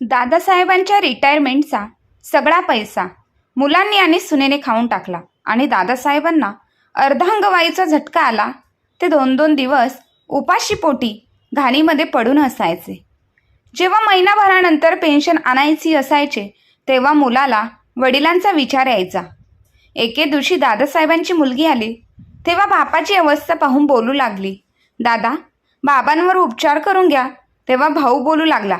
दादासाहेबांच्या रिटायरमेंटचा सगळा पैसा मुलांनी आणि सुनेने खाऊन टाकला. आणि दादासाहेबांना अर्धांगवायूचा झटका आला. ते दोन दोन दिवस उपाशीपोटी घाणीमध्ये पडून असायचे. जेव्हा महिनाभरानंतर पेन्शन आणायची असायचे तेव्हा मुलाला वडिलांचा विचार यायचा. एके दिवशी दादासाहेबांची मुलगी आली. तेव्हा बापाची अवस्था पाहून बोलू लागली. दादा बाबांवर उपचार करून घ्या. तेव्हा भाऊ बोलू लागला.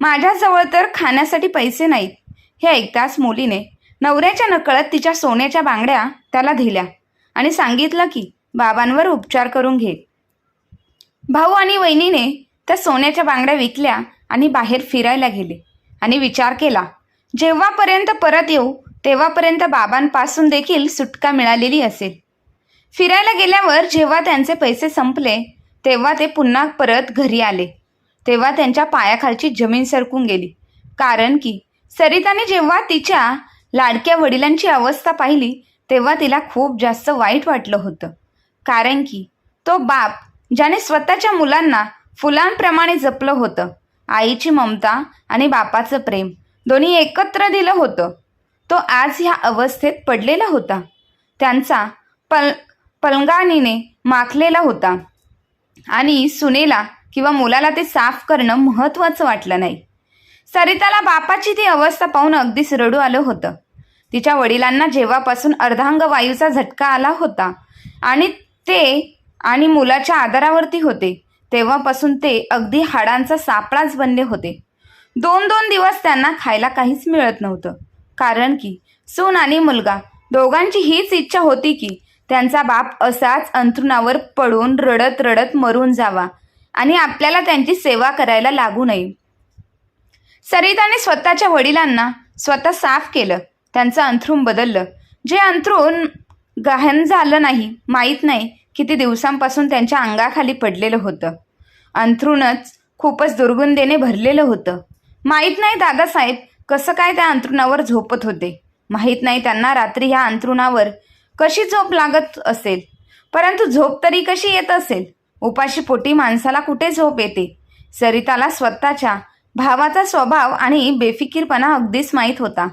माझ्याजवळ तर खाण्यासाठी पैसे नाहीत. हे ऐकताच मुलीने नवऱ्याच्या नकळत तिच्या सोन्याच्या बांगड्या त्याला दिल्या आणि सांगितलं की बाबांवर उपचार करून घे. भाऊ आणि वहिनीने त्या सोन्याच्या बांगड्या विकल्या आणि बाहेर फिरायला गेले आणि विचार केला जेव्हापर्यंत परत येऊ तेव्हापर्यंत बाबांपासून देखील सुटका मिळालेली असेल. फिरायला गेल्यावर जेव्हा त्यांचे पैसे संपले तेव्हा ते पुन्हा परत घरी आले. तेव्हा त्यांच्या पायाखालची जमीन सरकून गेली. कारण की सरिताने जेव्हा तिच्या लाडक्या वडिलांची अवस्था पाहिली तेव्हा तिला खूप जास्त वाईट वाटलं होतं. कारण की तो बाप ज्याने स्वतःच्या मुलांना फुलांप्रमाणे जपलं होतं आईची ममता आणि बापाचं प्रेम दोन्ही एकत्र दिलं होतं. तो आज ह्या अवस्थेत पडलेला होता. त्यांचा पल पलंगानीने माखलेला होता. आणि सुनेला किंवा मुलाला ते साफ करणं महत्त्वाचं वाटलं नाही. सरिताला बापाची ती अवस्था पाहून अगदीच रडू आलं होतं. तिच्या वडिलांना जेव्हापासून अर्धांग वायूचा झटका आला होता आणि ते आणि मुलाच्या आधारावरती होते तेव्हापासून ते अगदी हाडांचा सापळाच बनले होते. दोन दोन दिवस त्यांना खायला काहीच मिळत नव्हतं. कारण की सून आणि मुलगा दोघांची हीच इच्छा होती की त्यांचा बाप असाच अंथरुणावर पडून रडत रडत मरून जावा. आणि आपल्याला त्यांची सेवा करायला लागू नये. सरिताने स्वतःच्या वडिलांना स्वतः साफ केलं. त्यांचं अंथरूण बदललं. जे अंथरूण गहन झालं नाही माहीत नाही किती दिवसांपासून त्यांच्या अंगाखाली पडलेलं होतं. अंथरूणच खूपच दुर्गुंदेने भरलेलं होतं. माहीत नाही दादासाहेब कसं काय त्या अंथरुणावर झोपत होते. माहीत नाही त्यांना रात्री ह्या अंथरुणावर कशी झोप लागत असेल. परंतु झोप तरी कशी येत असेल? उपाशी पोटी माणसाला कुठे झोप येते? सरिताला स्वतःच्या भावाचा स्वभाव आणि बेफिकीरपणा अगदीच माहीत होता.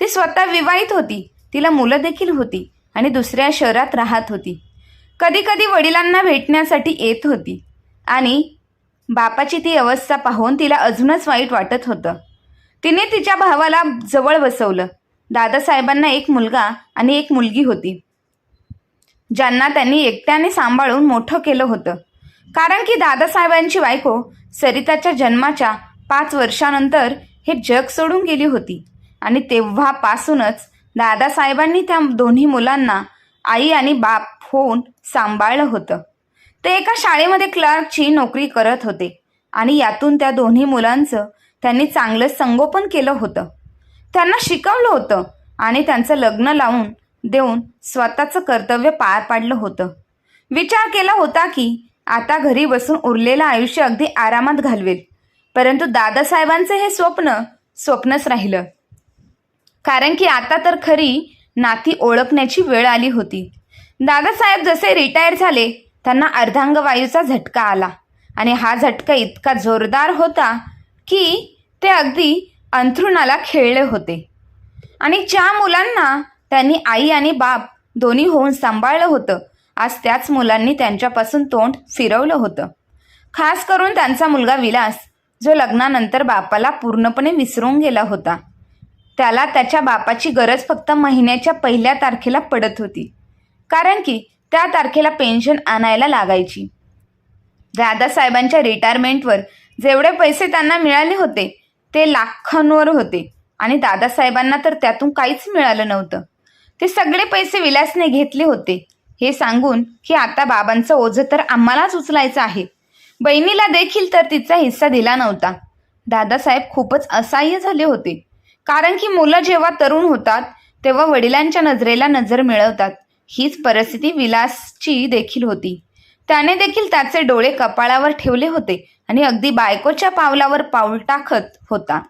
ती स्वतः विवाहित होती. तिला मुलं देखील होती आणि दुसऱ्या शहरात राहत होती. कधी कधी वडिलांना भेटण्यासाठी येत होती आणि बापाची ती अवस्था पाहून तिला अजूनच वाईट वाटत होतं. तिने तिच्या भावाला जवळ बसवलं. दादासाहेबांना एक मुलगा आणि एक मुलगी होती. ज्यांना त्यांनी एकट्याने सांभाळून मोठं केलं होतं. कारण की दादासाहेबांची बायको सरिताच्या जन्माच्या पाच वर्षानंतर हे जग सोडून गेली होती. आणि तेव्हापासूनच दादासाहेबांनी त्या दोन्ही मुलांना आई आणि बाप होऊन सांभाळलं होतं. ते एका शाळेमध्ये क्लार्कची नोकरी करत होते आणि यातून त्या दोन्ही मुलांचं त्यांनी चांगलं संगोपन केलं होतं. त्यांना शिकवलं होतं आणि त्यांचं लग्न लावून देऊन स्वतःचं कर्तव्य पार पाडलं होतं. विचार केला होता की आता घरी बसून उरलेलं आयुष्य अगदी आरामात घालवेल. परंतु दादासाहेबांचं हे स्वप्न स्वप्नच राहिलं. कारण की आता तर खरी नाती ओळखण्याची वेळ आली होती. दादासाहेब जसे रिटायर झाले त्यांना अर्धांगवायूचा झटका आला. आणि हा झटका इतका जोरदार होता की ते अगदी अंथरुणाला खेळले होते. आणि ज्या मुलांना त्यांनी आई आणि बाप दोन्ही होऊन सांभाळलं होतं. आज त्याच मुलांनी त्यांच्यापासून तोंड फिरवलं होतं. खास करून त्यांचा मुलगा विलास जो लग्नानंतर बापाला पूर्णपणे विसरून गेला होता. त्याला त्याच्या बापाची गरज फक्त महिन्याच्या पहिल्या तारखेला पडत होती. कारण की त्या तारखेला पेन्शन आणायला लागायची. दादासाहेबांच्या रिटायरमेंटवर जेवढे पैसे त्यांना मिळाले होते ते लाखांवर होते. आणि दादासाहेबांना तर त्यातून काहीच मिळालं नव्हतं. ते सगळे पैसे विलासने घेतले होते. हे सांगून की आता बाबांचं ओझं तर आम्हालाच उचलायचं आहे. बहिणीला देखील तर तिचा हिस्सा दिला नव्हता. दादासाहेब खूपच असहाय्य झाले होते. कारण की मुलं जेव्हा तरुण होतात तेव्हा वडिलांच्या नजरेला नजर मिळवतात. हीच परिस्थिती विलासची देखील होती. त्याने देखील त्याचे डोळे कपाळावर ठेवले होते आणि अगदी बायकोच्या पावलावर पाऊल टाकत होता.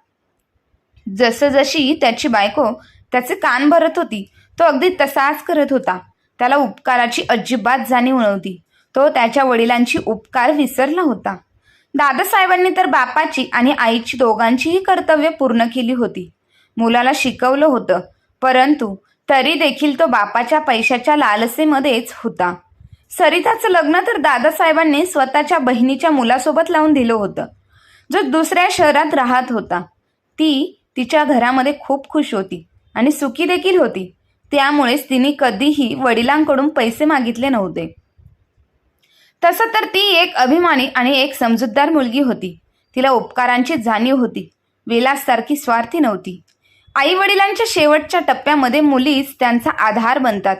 जसजशी त्याची बायको त्याचे कान भरत होती तो अगदी तसाच करत होता. त्याला उपकाराची अजिबात जाणीव नव्हती. तो त्याच्या वडिलांची उपकार विसरला होता. दादासाहेबांनी तर बापाची आणि आईची दोघांचीही कर्तव्य पूर्ण केली होती. मुलाला शिकवलं होतं परंतु तरी देखील तो बापाच्या पैशाच्या लालसेमध्येच होता. सरिताचं लग्न तर दादासाहेबांनी स्वतःच्या बहिणीच्या मुलासोबत लावून दिलं होतं. जो दुसऱ्या शहरात राहत होता. ती तिच्या घरामध्ये खूप खुश होती आणि सुखी देखील होती. त्यामुळेच तिने कधीही वडिलांकडून पैसे मागितले नव्हते. तसं तर ती एक अभिमानी आणि एक समजूतदार मुलगी होती. तिला उपकारांची जाणीव होती. विलाससारखी स्वार्थी नव्हती. आई वडिलांच्या शेवटच्या टप्प्यामध्ये मुलीच त्यांचा आधार बनतात.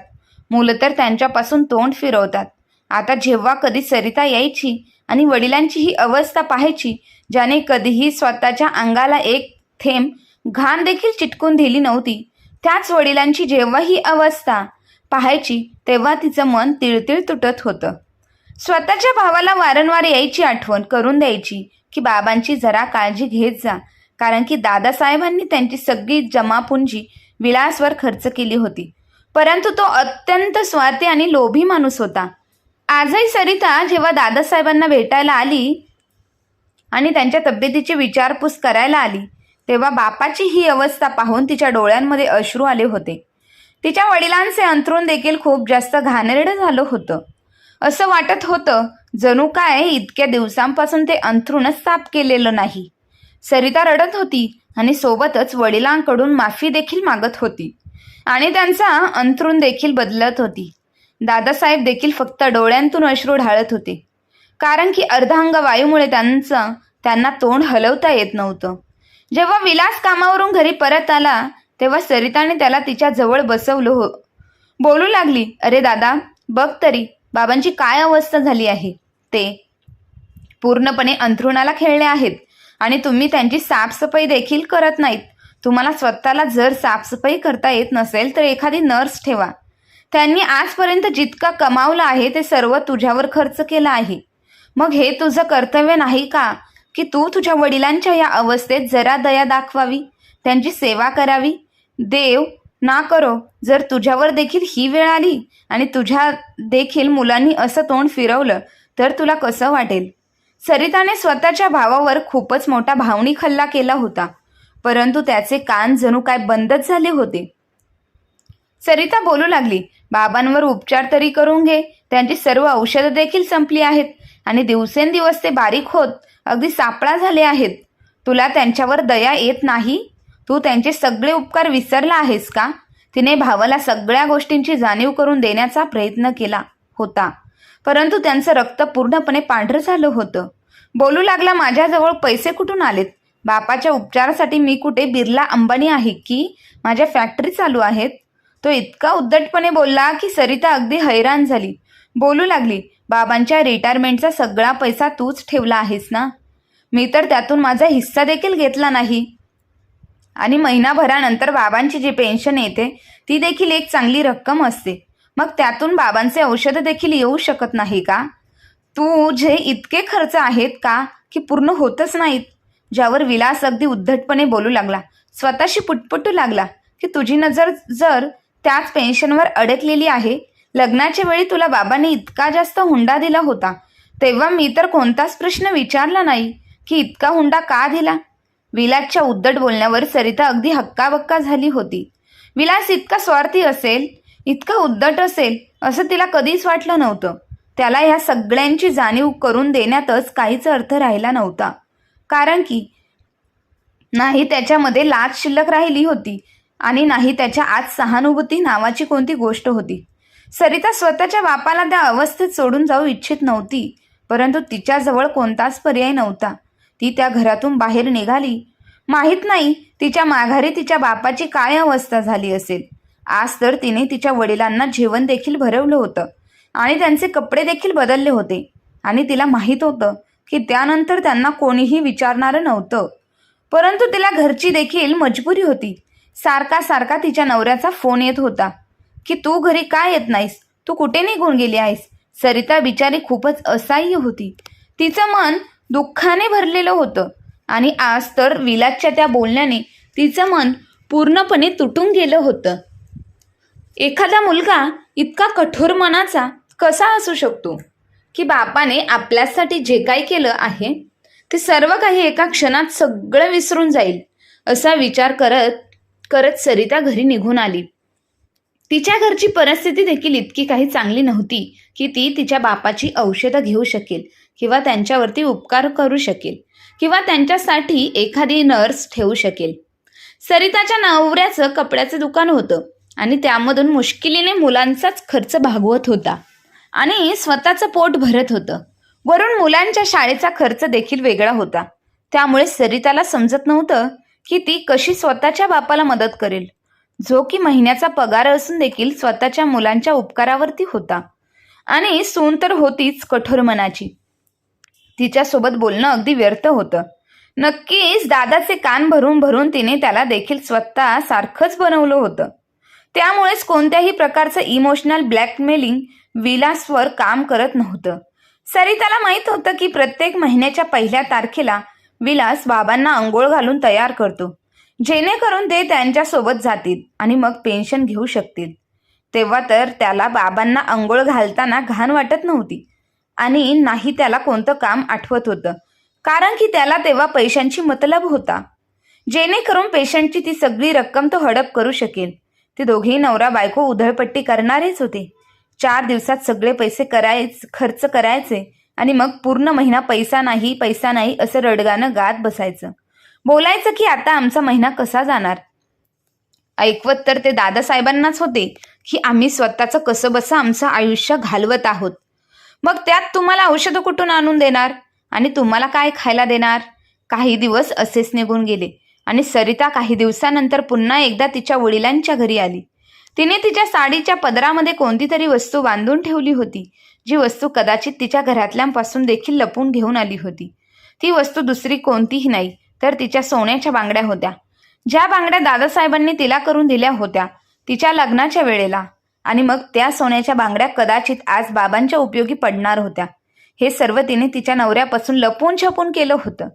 मुलं तर त्यांच्यापासून तोंड फिरवतात. आता जेव्हा कधी सरिता यायची आणि वडिलांची ही अवस्था पाहायची ज्याने कधीही स्वतःच्या अंगाला एक थेंब घाण देखील चिटकून दिली नव्हती त्याच वडिलांची जेव्हा ही अवस्था पाहायची तेव्हा तिचं मन तिळतिळ तुटत होतं. स्वतःच्या भावाला वारंवार यायची आठवण करून द्यायची की बाबांची जरा काळजी घेत जा. कारण की दादासाहेबांनी त्यांची सगळी जमापुंजी विलासवर खर्च केली होती. परंतु तो अत्यंत स्वार्थी आणि लोभी माणूस होता. आजही सरिता जेव्हा दादासाहेबांना भेटायला आली आणि त्यांच्या तब्येतीची विचारपूस करायला आली तेव्हा बापाची ही अवस्था पाहून तिच्या डोळ्यांमध्ये अश्रू आले होते. तिच्या वडिलांचे अंथरूण देखील खूप जास्त घाणेरडं झालं होतं. असं वाटत होतं जणू काय इतक्या दिवसांपासून ते अंथरूणच साफ केलेलं नाही. सरिता रडत होती आणि सोबतच वडिलांकडून माफी देखील मागत होती. आणि त्यांचा अंथरूण देखील बदलत होती. दादासाहेब देखील फक्त डोळ्यांतून अश्रू ढाळत होते. कारण की अर्धांग वायूमुळे त्यांचं त्यांना तोंड हलवता येत नव्हतं. जेव्हा विलास कामावरून घरी परत आला तेव्हा सरिताने त्याला तिच्या जवळ बसवलं हो. बोलू लागली अरे दादा बघ तरी बाबांची काय अवस्था झाली आहे? ते पूर्णपणे अंथरुणाला खेळले आहेत आणि तुम्ही त्यांची साफसफाई देखील करत नाहीत. तुम्हाला स्वतःला जर साफसफाई करता येत नसेल तर एखादी नर्स ठेवा. त्यांनी आजपर्यंत जितका कमावलं आहे ते सर्व तुझ्यावर खर्च केला आहे. मग हे तुझं कर्तव्य नाही का? की तू तुझ्या वडिलांच्या या अवस्थेत जरा दया दाखवावी त्यांची सेवा करावी. देव ना करो. जर तुझ्यावर देखील ही वेळ आली आणि तुझ्या देखील मुलांनी असं तोंड फिरवलं तर तुला कसं वाटेल? सरिताने स्वतःच्या भावावर खूपच मोठा भावनिक हल्ला केला होता परंतु त्याचे कान जणू काय बंदच झाले होते. सरिता बोलू लागली बाबांवर उपचार तरी करून घे. त्यांची सर्व औषधं देखील संपली आहेत आणि दिवसेंदिवस ते बारीक होत अगदी सापळा झाले आहेत. तुला त्यांच्यावर दया येत नाही? तू त्यांचे सगळे उपकार विसरला आहेस का? तिने भावाला सगळ्या गोष्टींची जाणीव करून देण्याचा प्रयत्न केला होता. परंतु त्यांचं रक्त पूर्णपणे पांढरं झालं होतं. बोलू लागला माझ्याजवळ पैसे कुठून आलेत? बापाच्या उपचारासाठी मी कुठे बिर्ला अंबानी आहे की? माझ्या फॅक्टरी चालू आहेत. तो इतका उद्धटपणे बोलला की सरिता अगदी हैराण झाली. बोलू लागली बाबांच्या रिटायरमेंटचा सगळा पैसा तूच ठेवला आहेस ना? मी तर त्यातून माझा हिस्सा देखील घेतला नाही. आणि महिनाभरानंतर बाबांची जी पेन्शन येते ती देखील एक चांगली रक्कम असते. मग त्यातून बाबांचे औषध देखील येऊ शकत नाही का? तू जे इतके खर्च आहेत का की पूर्ण होतच नाहीत? ज्यावर विलास अगदी उद्धटपणे बोलू लागला. स्वतःशी पुटपुटू लागला की तुझी नजर जर त्याच पेन्शनवर अडकलेली आहे लग्नाच्या वेळी तुला बाबांनी इतका जास्त हुंडा दिला होता तेव्हा मी तर कोणताच प्रश्न विचारला नाही. की इतका हुंडा का दिला? विलासच्या उद्दट बोलण्यावर सरिता अगदी हक्काबक्का झाली होती. विलास इतका स्वार्थी असेल इतका उद्दट असेल असं तिला कधीच वाटलं नव्हतं. त्याला ह्या सगळ्यांची जाणीव करून देण्यातच काहीच अर्थ राहिला नव्हता. कारण की नाही त्याच्यामध्ये लाज शिल्लक राहिली होती आणि नाही त्याच्या आज सहानुभूती नावाची कोणती गोष्ट होती. सरिता स्वतःच्या बापाला त्या अवस्थेत सोडून जाऊ इच्छित नव्हती परंतु तिच्याजवळ कोणताच पर्याय नव्हता. ती त्या घरातून बाहेर निघाली. माहीत नाही तिच्या माघारी तिच्या बापाची काय अवस्था झाली असेल. आज तर तिने तिच्या वडिलांना जेवण देखील भरवलं होतं आणि त्यांचे कपडे देखील बदलले होते. आणि तिला माहीत होतं की त्यानंतर त्यांना कोणीही विचारणारं नव्हतं. परंतु तिला घरची देखील मजबुरी होती. सारखा सारखा तिच्या नवऱ्याचा फोन येत होता. की तू घरी काय येत नाहीस? तू कुठे निघून गेली आहेस? सरिता बिचारी खूपच असह्य होती. तिचं मन दुःखाने भरलेलं होतं. आणि आज तर विलासच्या त्या बोलण्याने तिचं मन पूर्णपणे तुटून गेलं होतं. एखादा मुलगा इतका कठोर मनाचा कसा असू शकतो? की बापाने आपल्यासाठी जे काही केलं आहे ते सर्व काही एका क्षणात सगळं विसरून जाईल असा विचार करत करत सरिता घरी निघून आली. तिच्या घरची परिस्थिती देखील इतकी काही चांगली नव्हती की ती तिच्या बापाची औषधं घेऊ शकेल किंवा त्यांच्यावरती उपकार करू शकेल किंवा त्यांच्यासाठी एखादी नर्स ठेवू शकेल. सरिताच्या नवऱ्याचं कपड्याचं दुकान होतं आणि त्यामधून मुश्किलीने मुलांचाच खर्च भागवत होता आणि स्वतःचं पोट भरत होतं. वरून मुलांच्या शाळेचा खर्च देखील वेगळा होता. त्यामुळे सरिताला समजत नव्हतं की ती कशी स्वतःच्या बापाला मदत करेल. जो की महिन्याचा पगार असून देखील स्वतःच्या मुलांच्या उपकारावरती होता. आणि सून तर होतीच कठोर मनाची. तिच्यासोबत बोलणं अगदी व्यर्थ होतं. नक्कीच दादाचे कान भरून भरून तिने त्याला देखील स्वतः सारखंच बनवलं होतं. त्यामुळेच कोणत्याही प्रकारचं इमोशनल ब्लॅकमेलिंग विलासवर काम करत नव्हतं. सरिताला माहीत होतं की प्रत्येक महिन्याच्या पहिल्या तारखेला विलास बाबांना आंघोळ घालून तयार करतो. जेणेकरून ते त्यांच्यासोबत जातील आणि मग पेन्शन घेऊ शकतील. तेव्हा तर त्याला बाबांना आंघोळ घालताना घाण वाटत नव्हती. आणि नाही त्याला कोणतं काम आठवत होतं. कारण की त्याला तेव्हा पैशांची मतलब होता. जेणेकरून पेशंटची ती सगळी रक्कम तो हडप करू शकेल. ते दोघेही नवरा बायको उधळपट्टी करणारेच होते. चार दिवसात सगळे पैसे करायच खर्च करायचे आणि मग पूर्ण महिना पैसा नाही पैसा नाही असं रडगाणं गात बसायचं. बोलायचं की आता आमचा महिना कसा जाणार? ऐकवत तर ते दादासाहेबांनाच होते की आम्ही स्वतःचं कसं बसं आमचं आयुष्य घालवत आहोत. मग त्यात तुम्हाला औषधं कुठून आणून देणार? आणि तुम्हाला काय खायला देणार? काही दिवस असेच निघून गेले. आणि सरिता काही दिवसानंतर पुन्हा एकदा तिच्या वडिलांच्या घरी आली. तिने तिच्या साडीच्या पदरामध्ये कोणती तरी वस्तू बांधून ठेवली होती जी वस्तू कदाचित तिच्या घरातल्यांपासून देखील लपून घेऊन आली होती. ती वस्तू दुसरी कोणतीही नाही तर तिच्या सोन्याच्या बांगड्या होत्या. ज्या बांगड्या दादासाहेबांनी तिला करून दिल्या होत्या तिच्या लग्नाच्या वेळेला. आणि मग त्या सोन्याच्या बांगड्या कदाचित आज बाबांच्या उपयोगी पडणार होत्या. हे सर्व तिने तिच्या नवऱ्यापासून लपून छपून केलं होतं.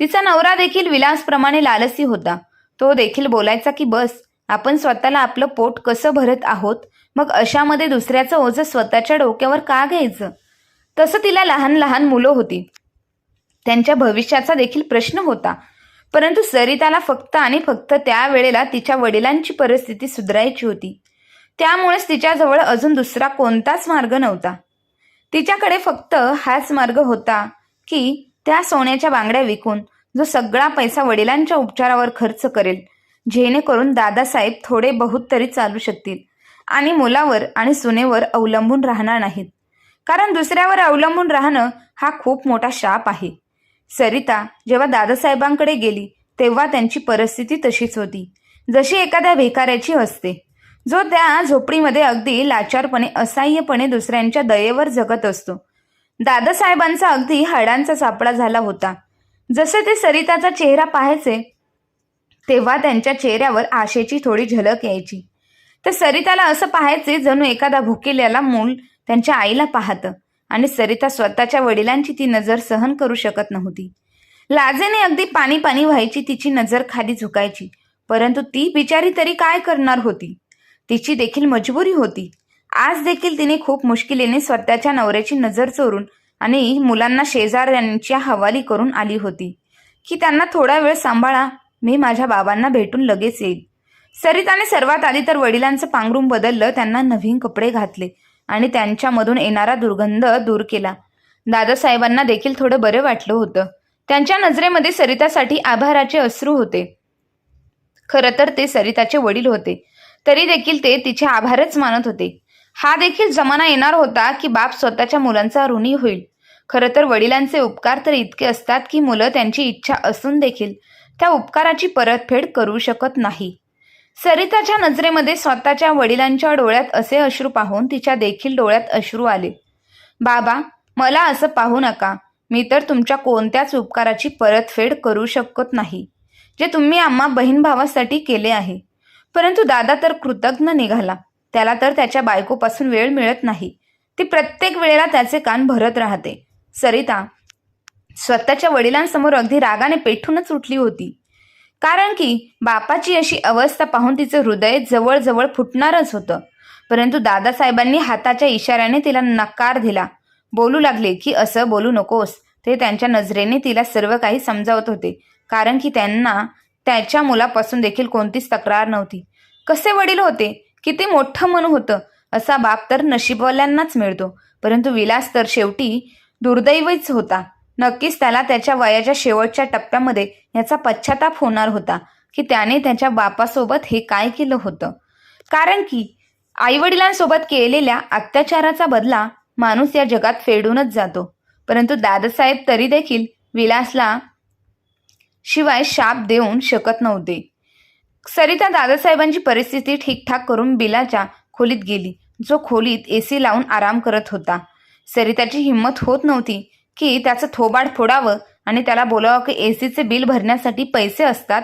तिचा नवरा देखील विलासप्रमाणे लालसी होता. तो देखील बोलायचा की बस आपण स्वतःला आपलं पोट कसं भरत आहोत? मग अशामध्ये दुसऱ्याचं ओझं स्वतःच्या डोक्यावर का घ्यायचं? तसं तिला लहान लहान मुलं होती. त्यांच्या भविष्याचा देखील प्रश्न होता. परंतु सरिताला फक्त आणि फक्त त्या वेळेला तिच्या वडिलांची परिस्थिती सुधारायची होती. त्यामुळेच तिच्याजवळ अजून दुसरा कोणताच मार्ग नव्हता. तिच्याकडे फक्त हाच मार्ग होता की त्या सोन्याच्या बांगड्या विकून जो सगळा पैसा वडिलांच्या उपचारावर खर्च करेल जेणेकरून दादासाहेब थोडे बहुत तरी चालू शकतील आणि मुलावर आणि सुनेवर अवलंबून राहणार नाहीत. कारण दुसऱ्यावर अवलंबून राहणं हा खूप मोठा शाप आहे. सरिता जेव्हा दादासाहेबांकडे गेली तेव्हा त्यांची परिस्थिती तशीच होती. जशी एखाद्या भिकाऱ्याची असते जो त्या झोपडीमध्ये अगदी लाचारपणे असहाय्यपणे दुसऱ्यांच्या दयेवर जगत असतो. दादासाहेबांचा अगदी हाडांचा सापडा झाला होता. जसे ते सरिताचा चेहरा पाहायचे तेव्हा त्यांच्या चेहऱ्यावर आशेची थोडी झलक यायची. तर सरिताला असं पाहायचे जणू एखादा भुकेल्याला मूल त्यांच्या आईला पाहतं आणि सरिता स्वतःच्या वडिलांची ती नजर सहन करू शकत नव्हती. लाजेने अगदी पाणी पाणी व्हायची तिची नजर खाली झुकायची परंतु ती बिचारी तरी काय करणार होती? तिची देखील मजबुरी होती. आज देखील तिने खूप मुश्किलीने स्वतःच्या नवऱ्याची नजर चोरून आणि मुलांना शेजाऱ्यांच्या हवाली करून आली होती. की त्यांना थोडा वेळ सांभाळा मी माझ्या बाबांना भेटून लगेच येईल सरिताने सर्वात आधी तर वडिलांचं पांघरूम बदललं त्यांना नवीन कपडे घातले आणि त्यांच्यामधून येणारा दुर्गंध दूर केला. दादासाहेबांना देखील थोडं बरं वाटलं होतं. त्यांच्या नजरेमध्ये सरितासाठी आभाराचे अश्रू होते. खरं तर ते सरिताचे वडील होते. तरी देखील ते तिचे आभारच मानत होते. हा देखील जमाना येणार होता की बाप स्वतःच्या मुलांचा ऋणी होईल. खरं तर वडिलांचे उपकार तर इतके असतात की मुलं त्यांची इच्छा असून देखील त्या उपकाराची परतफेड करू शकत नाही. सरिताच्या नजरेमध्ये स्वतःच्या वडिलांच्या डोळ्यात असे अश्रू पाहून तिच्या देखील डोळ्यात अश्रू आले. बाबा मला असं पाहू नका. मी तर तुमच्या कोणत्याच उपकाराची परतफेड करू शकत नाही. जे तुम्ही आम्हा बहीण भावासाठी केले आहे. परंतु दादा तर कृतज्ञ निघाला. त्याला तर त्याच्या बायकोपासून वेळ मिळत नाही. ती प्रत्येक वेळेला त्याचे कान भरत राहते. सरिता स्वतःच्या वडिलांसमोर अगदी रागाने पेठूनच उठली होती. कारण की बापाची अशी अवस्था पाहून तिचं हृदय जवळजवळ फुटणारच होतं. परंतु दादासाहेबांनी हाताच्या इशाऱ्याने तिला नकार दिला. बोलू लागले की असं बोलू नकोस. ते त्यांच्या नजरेने तिला सर्व काही समजावत होते. कारण की त्यांना त्याच्या मुलापासून देखील कोणतीच तक्रार नव्हती. कसे वडील होते? किती मोठं मन होतं? असा बाप तर नशीबवाल्यांनाच मिळतो. परंतु विलास तर शेवटी दुर्दैवीच होता. नक्कीच त्याला त्याच्या वयाच्या शेवटच्या टप्प्यामध्ये याचा पश्चाताप होणार होता की त्याने त्याच्या बापासोबत हे काय केलं होतं? कारण की आईवडिलांसोबत केलेल्या अत्याचाराचा बदला माणूस या जगात फेडूनच जातो. परंतु दादासाहेब तरी देखील विलासला शिवाय शाप देऊन शकत नव्हते. सरिता दादासाहेबांची परिस्थिती ठीकठाक करून बिलाच्या खोलीत गेली. जो खोलीत ए सी लावून आराम करत होता. सरिताची हिंमत होत नव्हती की त्याचं थोबाड फोडावं आणि त्याला बोलावं की ए सीचे बिल भरण्यासाठी पैसे असतात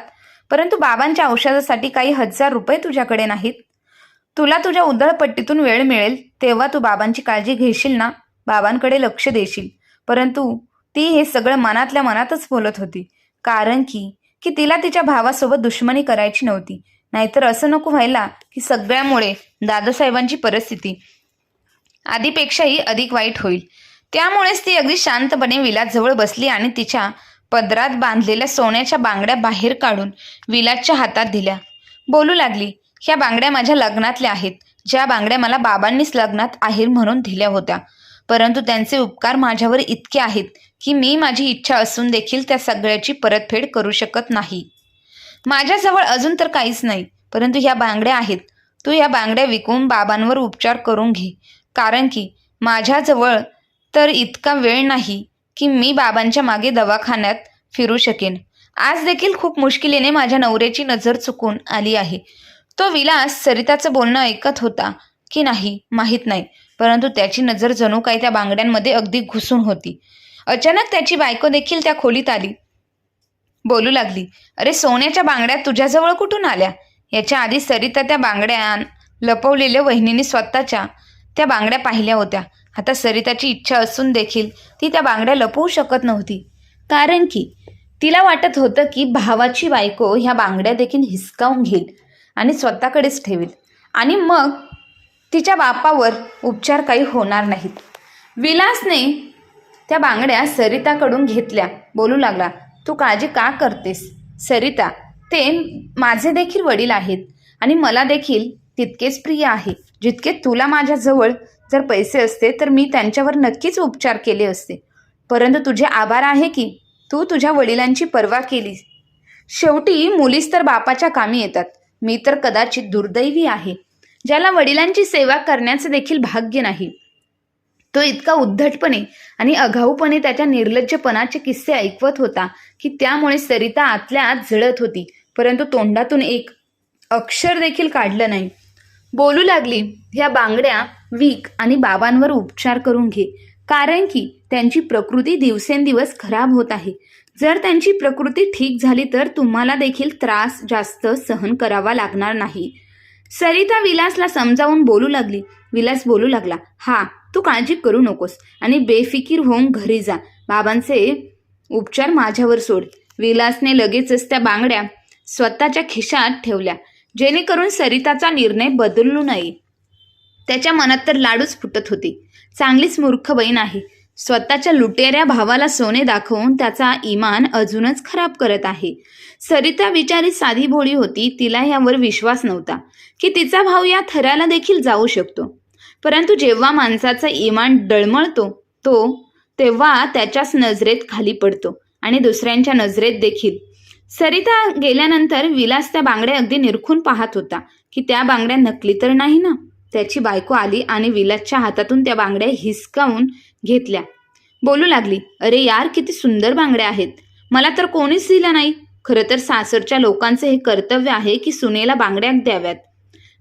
परंतु बाबांच्या औषधासाठी काही हजार रुपये तुझ्याकडे नाहीत. तुला तुझ्या उधळपट्टीतून वेळ मिळेल तेव्हा तू बाबांची काळजी घेशील ना? बाबांकडे लक्ष देशील. परंतु ती हे सगळं मनातल्या मनातच बोलत होती. कारण की की तिला तिच्या भावासोबत दुश्मनी करायची नव्हती. नाहीतर असं नको व्हायला की सगळ्यामुळे दादासाहेबांची परिस्थिती आधीपेक्षाही अधिक वाईट होईल. त्यामुळेच ती अगदी शांतपणे विलासजवळ बसली आणि तिच्या पदरात बांधलेल्या सोन्याच्या बांगड्या बाहेर काढून विलासच्या हातात दिल्या. बोलू लागली ह्या बांगड्या माझ्या लग्नातल्या आहेत. ज्या बांगड्या मला बाबांनीच लग्नात आहेर म्हणून दिल्या होत्या. परंतु त्यांचे उपकार माझ्यावर इतके आहेत की मी माझी इच्छा असून देखील त्या सगळ्याची परतफेड करू शकत नाही. माझ्याजवळ अजून तर काहीच नाही परंतु ह्या बांगड्या आहेत. तू ह्या बांगड्या विकून बाबांवर उपचार करून घे. कारण की माझ्याजवळ तर इतका वेळ नाही की मी बाबांच्या मागे दवाखान्यात फिरू शकेन. आज देखील खूप मुश्किलीने माझ्या नवऱ्याची नजर चुकून आली आहे. तो विलास सरिताचं बोलणं ऐकत होता की नाही माहीत नाही परंतु त्याची नजर जणू काही त्या बांगड्यांमध्ये अगदी घुसून होती. अचानक त्याची बायको देखील त्या खोलीत आली. बोलू लागली अरे सोन्याच्या बांगड्या तुझ्याजवळ कुठून आल्या? याच्या आधी सरिता त्या बांगड्या लपवलेल्या वहिनीने स्वतःच्या त्या बांगड्या पाहिल्या होत्या. आता सरिताची इच्छा असून देखील ती त्या बांगड्या लपवू शकत नव्हती. कारण की तिला वाटत होतं की भावाची बायको ह्या बांगड्या देखील हिसकावून घेईल आणि स्वतःकडेच ठेवेल. आणि मग तिच्या बापावर उपचार काही होणार नाहीत. विलासने त्या बांगड्या सरिताकडून घेतल्या. बोलू लागला तू काळजी का करतेस? सरिता ते माझे देखील वडील आहेत आणि मला देखील तितकेच प्रिय आहे. जितके तुला माझ्याजवळ जर पैसे असते तर मी त्यांच्यावर नक्कीच उपचार केले असते. परंतु तुझे आभार आहे की तू तुझ्या वडिलांची पर्वा केली शेवटी मुलीच तर बापाच्या कामी येतात. मी तर कदाचित दुर्दैवी आहे. ज्याला वडिलांची सेवा करण्याचे देखील भाग्य नाही तो इतका उद्धटपणे आणि अघाऊपणे त्याच्या निर्लज्जपणाचे किस्से ऐकवत होता की त्यामुळे सरिता आतल्या आत जळत होती परंतु तोंडातून एक अक्षर देखील काढलं नाही. बोलू लागली ह्या बांगड्या विक आणि बाबांवर उपचार करून घे. कारण की त्यांची प्रकृती दिवसेंदिवस खराब होत आहे. जर त्यांची प्रकृती ठीक झाली तर तुम्हाला देखील त्रास जास्त सहन करावा लागणार नाही. सरिता विलासला समजावून बोलू लागली. विलास बोलू लागला हा तू काळजी करू नकोस आणि बेफिकीर होऊन घरी जा. बाबांचे उपचार माझ्यावर सोड. विलासने लगेचच त्या बांगड्या स्वतःच्या खिशात ठेवल्या. जेणेकरून सरिताचा निर्णय बदलू नये. त्याच्या मनात तर लाडूच फुटत होते. चांगलीच मूर्ख बहीण आहे. स्वतःच्या लुटेऱ्या भावाला सोने दाखवून त्याचा इमान अजूनच खराब करत आहे. सरिता विचारी साधी भोळी होती तिला यावर विश्वास नव्हता. की तिचा भाऊ या थराला देखील जाऊ शकतो. परंतु जेव्हा माणसाचा इमान डळमळतो तो तेव्हा त्याच्याच नजरेत खाली पडतो आणि दुसऱ्यांच्या नजरेत देखील. सरिता गेल्यानंतर विलास त्या बांगड्या अगदी निरखून पाहत होता की त्या बांगड्या नकली तर नाही ना? त्याची बायको आली आणि विलासच्या हातातून त्या बांगड्या हिसकावून घेतल्या. बोलू लागली अरे यार किती सुंदर बांगड्या आहेत. मला तर कोणीच दिलं नाही. खरं तर सासरच्या लोकांचे हे कर्तव्य आहे की सुनेला बांगड्या द्याव्यात.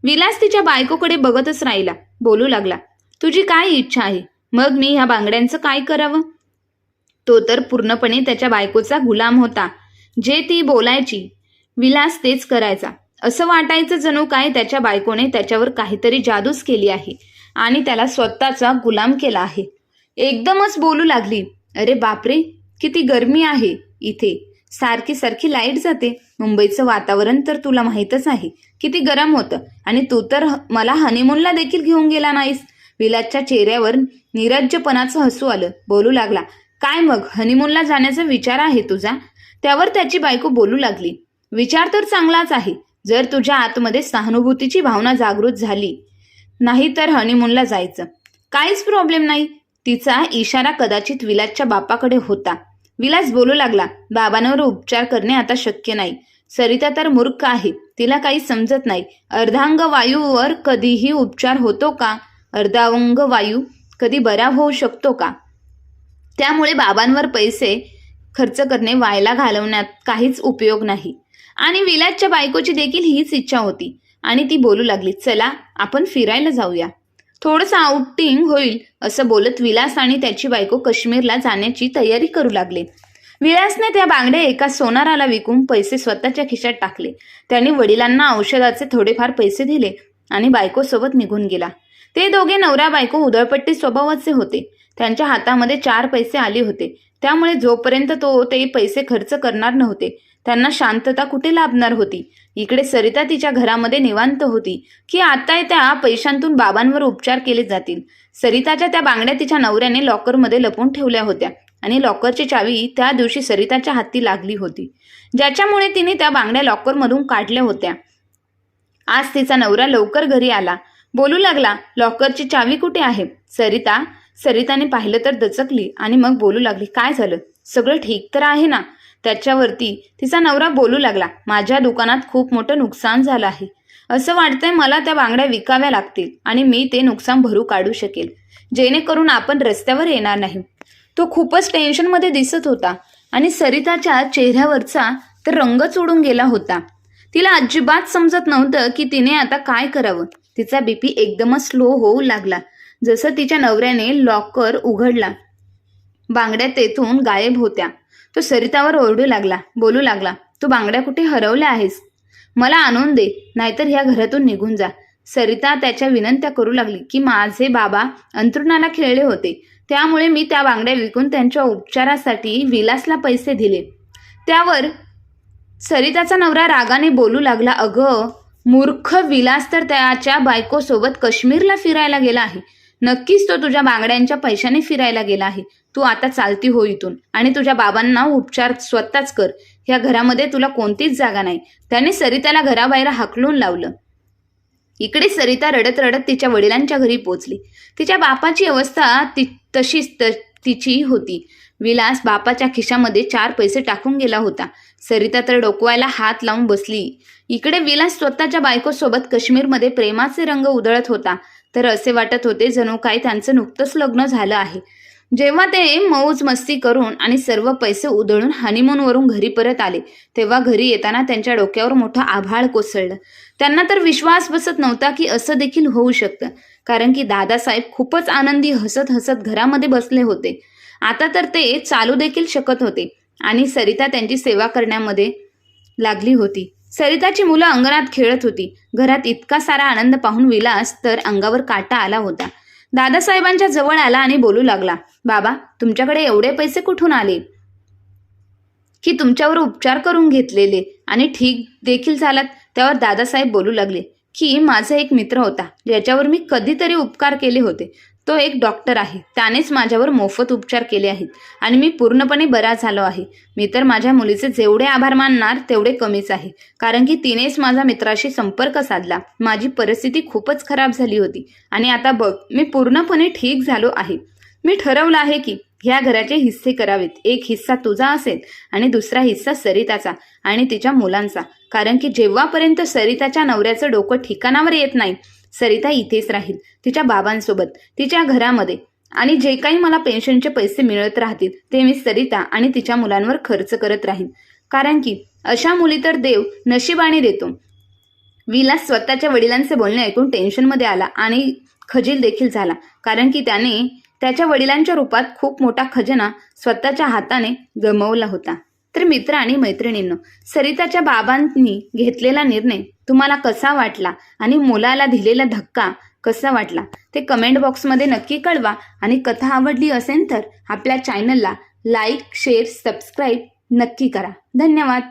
विलास तिच्या बायकोकडे बघतच राहिला. बोलू लागला तुझी काय इच्छा आहे? मग मी ह्या बांगड्यांचं काय करावं? तो तर पूर्णपणे त्याच्या बायकोचा गुलाम होता. जे ती बोलायची विलास तेच करायचा. असं वाटायचं जणू काय त्याच्या बायकोने त्याच्यावर काहीतरी जादूच केली आहे आणि त्याला स्वतःचा गुलाम केला आहे. एकदमच बोलू लागली अरे बापरे किती गरमी आहे इथे. सारखी सारखी लाइट जाते. मुंबईचं वातावरण तर तुला माहीतच आहे. किती गरम होतं. आणि तू तर मला हनीमूनला देखील घेऊन गेला नाहीस. विलासच्या चेहऱ्यावर निरज्जपणाचं हसू आलं. बोलू लागला काय मग? हनीमूनला जाण्याचा विचार आहे तुझा? त्यावर त्याची बायको बोलू लागली विचार तर चांगलाच आहे. जर तुझ्या आतमध्ये सहानुभूतीची भावना जागृत झाली नाही तर हनीमूनला जायचं. काहीच प्रॉब्लेम नाही. तिचा इशारा कदाचित विलासच्या बापाकडे होता. विलास बोलू लागला बाबांवर उपचार करणे आता शक्य नाही. सरिता तर मूर्ख आहे तिला काही समजत नाही. अर्धांग वायूवर कधीही उपचार होतो का? अर्धांग वायू कधी बरा होऊ शकतो का? त्यामुळे बाबांवर पैसे खर्च करणे वायला घालवण्यात काहीच उपयोग नाही. आणि विलासच्या बायकोची देखील हीच इच्छा होती. आणि ती बोलू लागली चला आपण फिरायला जाऊया. थोडंसं आउटिंग होईल असं बोलत विलास आणि त्याची बायको काश्मीरला जाण्याची तयारी करू लागले. विलासने त्या बांगड्या एका सोनाराला विकून पैसे स्वतःच्या खिशात टाकले. त्यांनी वडिलांना औषधाचे थोडेफार पैसे दिले आणि बायकोसोबत निघून गेला. ते दोघे नवरा बायको उधळपट्टी स्वभावाचे होते. त्यांच्या हातामध्ये चार पैसे आले होते. त्यामुळे जोपर्यंत तो ते पैसे खर्च करणार नव्हते त्यांना शांतता कुठे लाभणार होती? इकडे सरिता तिच्या घरामध्ये निवांत होती की आता त्या पैशांतून बाबांवर उपचार केले जातील? सरिताच्या त्या बांगड्या तिच्या नवऱ्याने लॉकरमध्ये लपवून ठेवल्या होत्या आणि लॉकरची चावी त्या दिवशी सरिताच्या हाती लागली होती. ज्याच्यामुळे तिने त्या बांगड्या लॉकरमधून काढल्या होत्या. आज तिचा नवरा लवकर घरी आला. बोलू लागला लॉकरची चावी कुठे आहे? सरिता. सरिताने पाहिलं तर दचकली आणि मग बोलू लागली काय झालं? सगळं ठीक तर आहे ना? त्याच्यावरती तिचा नवरा बोलू लागला माझ्या दुकानात खूप मोठं नुकसान झालं आहे. असं वाटतंय मला त्या बांगड्या विकाव्या लागतील आणि मी ते नुकसान भरू काढू शकेल. जेणेकरून आपण रस्त्यावर येणार नाही. तो खूपच टेन्शनमध्ये दिसत होता आणि सरिताच्या चेहऱ्यावरचा तर रंगच उडून गेला होता. तिला अजिबात समजत नव्हतं की तिने आता काय करावं. तिचा बीपी एकदमच स्लो होऊ लागला जसं तिच्या नवऱ्याने लॉकर उघडला. बांगड्या तेथून गायब होत्या. तो सरितावर ओरडू लागला बोलू लागला तू बांगड्या कुठे हरवल्या आहेस? मला आणून दे नाहीतर ह्या घरातून निघून जा. सरिता त्याच्या विनंत्या करू लागली की माझे बाबा अंतरुणाला खेळले होते. त्यामुळे मी त्या बांगड्या विकून त्यांच्या उपचारासाठी विलासला पैसे दिले. त्यावर सरिताचा नवरा रागाने बोलू लागला अगं मूर्ख विलास तर त्याच्या बायकोसोबत काश्मीरला फिरायला गेला आहे. नक्कीच तो तुझ्या बांगड्यांच्या पैशाने फिरायला गेला आहे. तू आता चालती हो इथून. आणि तुझ्या बाबांना उपचार स्वतःच कर. ह्या घरामध्ये तुला कोणतीच जागा नाही. त्याने सरिताला घराबाहेर हाकलून लावलं. इकडे सरिता रडत रडत तिच्या वडिलांच्या घरी पोचली तिच्या बापाची अवस्था ती तशीच त तिची होती. विलास बापाच्या खिशामध्ये चार पैसे टाकून गेला होता. सरिता तर डोकवायला हात लावून बसली. इकडे विलास स्वतःच्या बायकोसोबत काश्मीरमध्ये प्रेमाचे रंग उधळत होता. तर असे वाटत होते जणू काय त्यांचं नुकतंच लग्न झालं आहे. जेव्हा ते मौज मस्ती करून आणि सर्व पैसे उधळून हनीमूनवरून घरी परत आले तेव्हा घरी येताना त्यांच्या डोक्यावर मोठं आभाळ कोसळलं. त्यांना तर विश्वास बसत नव्हता की असं देखील होऊ शकतं कारण की दादासाहेब खूपच आनंदी हसत हसत घरामध्ये बसले होते. आता तर ते चालू देखील शकत होते आणि सरिता त्यांची सेवा करण्यामध्ये लागली होती. सरिताची मुलं अंगणात खेळत होती. घरात इतका सारा आनंद पाहून विलास तर अंगावर काटा आला होता. दादासाहेबांच्या जवळ आला आणि बोलू लागला बाबा तुमच्याकडे एवढे पैसे कुठून आले? की तुमच्यावर उपचार करून घेतलेले आणि ठीक देखील झालात. त्यावर दादासाहेब बोलू लागले की माझा एक मित्र होता ज्याच्यावर मी कधीतरी उपकार केले होते. तो एक डॉक्टर आहे. त्यानेच माझ्यावर मोफत उपचार केले आहेत. आणि मी पूर्णपणे बरा झालो आहे. मी तर माझ्या मुलीचे जेवढे आभार मानणार तेवढे कमीच आहे. कारण की तिनेच माझा मित्राशी संपर्क साधला. माझी परिस्थिती खूपच खराब झाली होती. आणि आता बघ मी पूर्णपणे ठीक झालो आहे. मी ठरवलं आहे की ह्या घराचे हिस्से करावेत. एक हिस्सा तुझा असेल आणि दुसरा हिस्सा सरिताचा आणि तिच्या मुलांचा. कारण की जेव्हापर्यंत सरिताच्या नवऱ्याचं डोकं ठिकाणावर येत नाही सरिता इथेच राहील तिच्या बाबांसोबत तिच्या घरामध्ये. आणि जे काही मला पेन्शनचे पैसे मिळत राहतील ते मी सरिता आणि तिच्या मुलांवर खर्च करत राहीन. कारण की अशा मुली तर देव नशिबाने देतो. विलास स्वतःच्या वडिलांचे बोलणे ऐकून टेन्शनमध्ये आला आणि खजील देखील झाला. कारण की त्याने त्याच्या वडिलांच्या रूपात खूप मोठा खजाना स्वतःच्या हाताने गमवला होता. तर मित्र आणि मैत्रिणींनो सरिताच्या बाबांनी घेतलेला निर्णय तुम्हाला कसा वाटला आणि मुलाला दिलेला धक्का कसा वाटला ते कमेंट बॉक्समध्ये नक्की कळवा. आणि कथा आवडली असेल तर आपल्या चॅनलला लाईक शेअर सबस्क्राईब नक्की करा. धन्यवाद.